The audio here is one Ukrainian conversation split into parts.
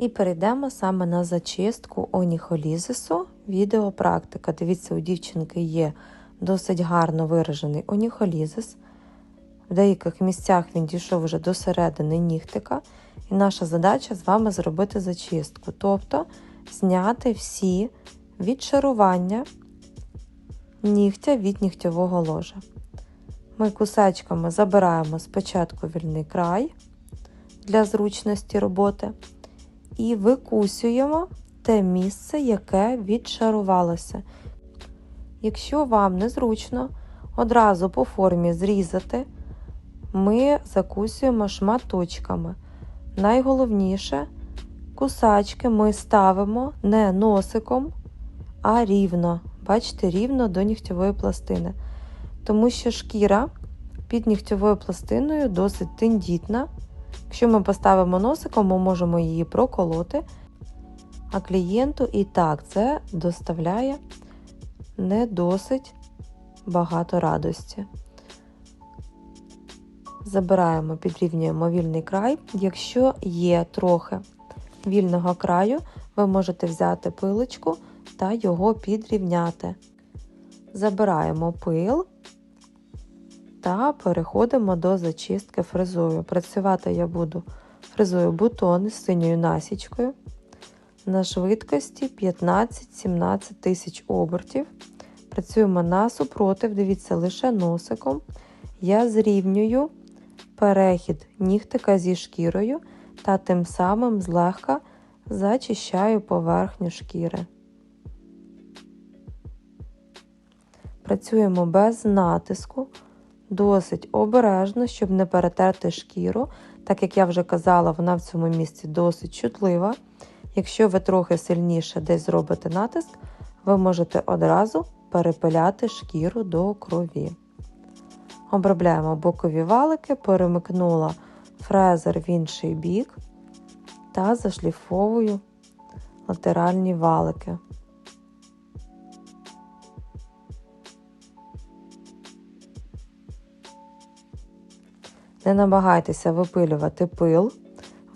І перейдемо саме на зачистку оніхолізису. Відеопрактика. Дивіться, у дівчинки є досить гарно виражений оніхолізис. В деяких місцях він дійшов вже до середини нігтика. І наша задача з вами зробити зачистку. Тобто зняти всі відшарування нігтя від нігтєвого ложа. Ми кусачками забираємо спочатку вільний край для зручності роботи і викусюємо те місце, яке відшарувалося. Якщо вам незручно одразу по формі зрізати, ми закусуємо шматочками. Найголовніше, кусачки ми ставимо не носиком, а рівно. Бачите, рівно до нігтєвої пластини. Тому що шкіра під нігтєвою пластиною досить тендітна. Якщо ми поставимо носиком, ми можемо її проколоти, а клієнту і так це доставляє не досить багато радості. Забираємо, підрівнюємо вільний край. Якщо є трохи вільного краю, ви можете взяти пилочку та його підрівняти. Забираємо пил та переходимо до зачистки фрезою. Працювати я буду фрезою бутон з синьою насічкою на швидкості 15-17 тисяч обертів. Працюємо на супротив, дивіться, лише носиком. Я зрівнюю перехід нігтика зі шкірою та тим самим злегка зачищаю поверхню шкіри. Працюємо без натиску, досить обережно, щоб не перетерти шкіру. Так як я вже казала, вона в цьому місці досить чутлива. Якщо ви трохи сильніше десь зробите натиск, ви можете одразу перепиляти шкіру до крові. Обробляємо бокові валики, перемикнула фрезер в інший бік та зашліфовую латеральні валики. Не намагайтеся випилювати пил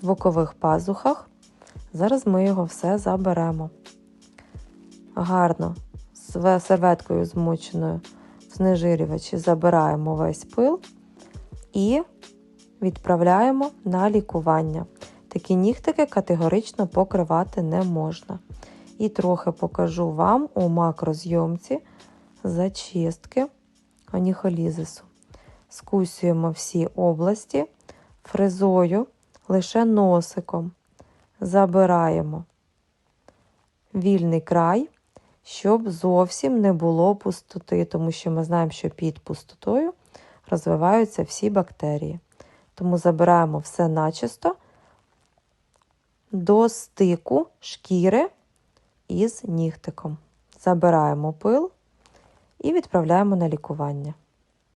в бокових пазухах. Зараз ми його все заберемо. Гарно з серветкою змоченою в знежирювачі забираємо весь пил і відправляємо на лікування. Такі нігтики категорично покривати не можна. І трохи покажу вам у макрозйомці зачистки оніхолізису. Скусюємо всі області фрезою лише носиком. Забираємо вільний край, щоб зовсім не було пустоти, тому що ми знаємо, що під пустотою розвиваються всі бактерії. Тому забираємо все начисто до стику шкіри із нігтиком. Забираємо пил і відправляємо на лікування.